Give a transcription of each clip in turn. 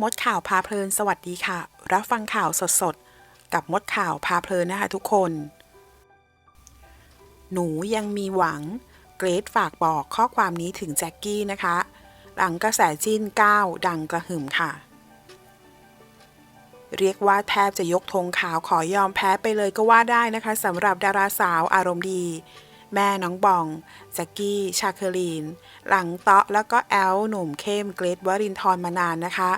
มดข่าวพาเพลินสวัสดีค่ะ รับฟังข่าวสดๆ กับมดข่าวพาเพลินนะคะทุกคน หนูยังมีหวัง เกรดฝากบอกข้อความนี้ถึงแจ็คกี้นะคะ หลังกระแสจิ้นก้าวดังกระหึ่มค่ะ เรียกว่าแทบจะยกธงขาวขอยอมแพ้ไปเลยก็ว่าได้นะคะสำหรับดาราสาวอารมณ์ดี แม่น้องบองแจ็กกี้ ชาเคอรีน หลังเตาะแล้วก็แอลหนุ่มเข้มเกรทวรินทร์มานานนะคะ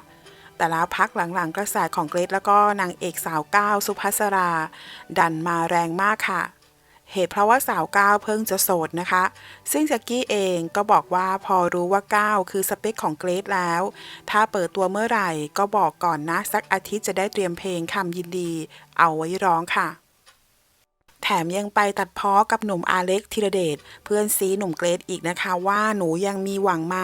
แต่แล้วพักหลังๆ กระแสของเกรทแล้วก็นางเอกสาวก้าวสุภัสรา ดันมาแรงมากค่ะ เหตุเพราะว่าสาวก้าวเพิ่งจะโสดนะคะ ซึ่งแจ็กกี้เองก็บอกว่าพอรู้ว่าก้าวคือสเปคของเกรทแล้ว ถ้าเปิดตัวเมื่อไหร่ก็บอกก่อนนะสักอาทิตย์จะได้เตรียมเพลงคำยินดี เอาไว้ร้องค่ะ แถมยังไปตัดพ้อกับหนุ่มอาเล็กธีรเดชเพื่อนซีหนุ่มเกรดอีกนะคะว่าหนูยังมีหวังไหม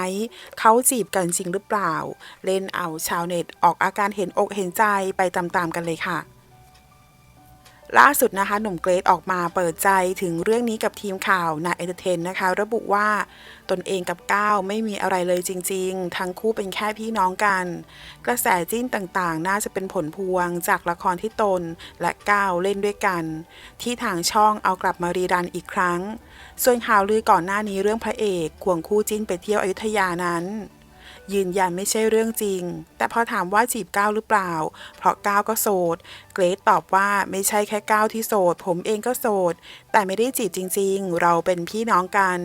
เขาจีบกันจริงหรือเปล่า เล่นเอาชาวเน็ตออกอาการเห็นอกเห็นใจไปตามๆกันเลยค่ะ ล่าสุดนะคะ หนุ่มเกรทออกมาเปิดใจถึงเรื่องนี้กับทีมข่าวนาเอเตอร์เทนนะคะ ระบุว่าตนเองกับก้าวไม่มีอะไรเลยจริง ๆ ทั้งคู่เป็นแค่พี่น้องกัน กระแสจิ้นต่างๆ น่าจะเป็นผลพวงจากละครที่ตนและก้าวเล่นด้วยกัน ที่ทางช่องเอากลับมารีรันอีกครั้ง ส่วนข่าวลือก่อนหน้านี้เรื่องพระเอกควงคู่จิ้นไปเที่ยวอยุธยานั้น ยืนยันไม่ใช่เรื่องจริง แต่พอถามว่าจีบก้าวหรือเปล่า เพราะก้าวก็โสด เกรซตอบว่าไม่ใช่แค่ก้าวที่โสด ผมเองก็โสด แต่ไม่ได้จีบจริง ๆ เราเป็นพี่น้องกัน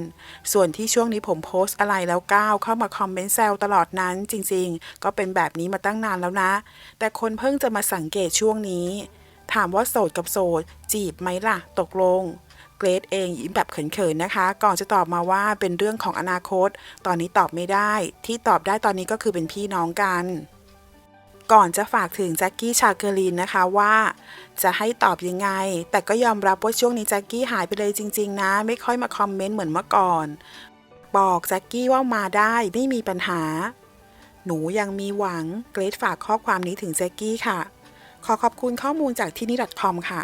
ส่วนที่ช่วงนี้ผมโพสต์อะไรแล้วก้าวเข้ามาคอมเมนต์แซวตลอดนั้นจริง ๆ ก็เป็นแบบนี้มาตั้งนานแล้วนะ แต่คนเพิ่งจะมาสังเกตช่วงนี้ ถามว่าโสดกับโสด จีบไหมล่ะ ตกลง เกรดเองยิ้มแบบเขินๆนะคะ ก่อนจะตอบมาว่าเป็นเรื่องของอนาคต ตอนนี้ตอบไม่ได้ ที่ตอบได้ตอนนี้ก็คือเป็นพี่น้องกันก่อนจะฝากถึงแจ็คกี้ชาเกอรีนนะคะว่า จะให้ตอบยังไง แต่ก็ยอมรับว่าช่วงนี้แจ็คกี้หายไปเลยจริง ๆ นะ ไม่ค่อยมาคอมเมนต์เหมือนเมื่อก่อน บอกแจ็คกี้ว่ามาได้ไม่มีปัญหา หนูยังมีหวัง เกรดฝากข้อความนี้ถึงแจ็คกี้ค่ะ ขอขอบคุณข้อมูลจากที่นี่ .com ค่ะ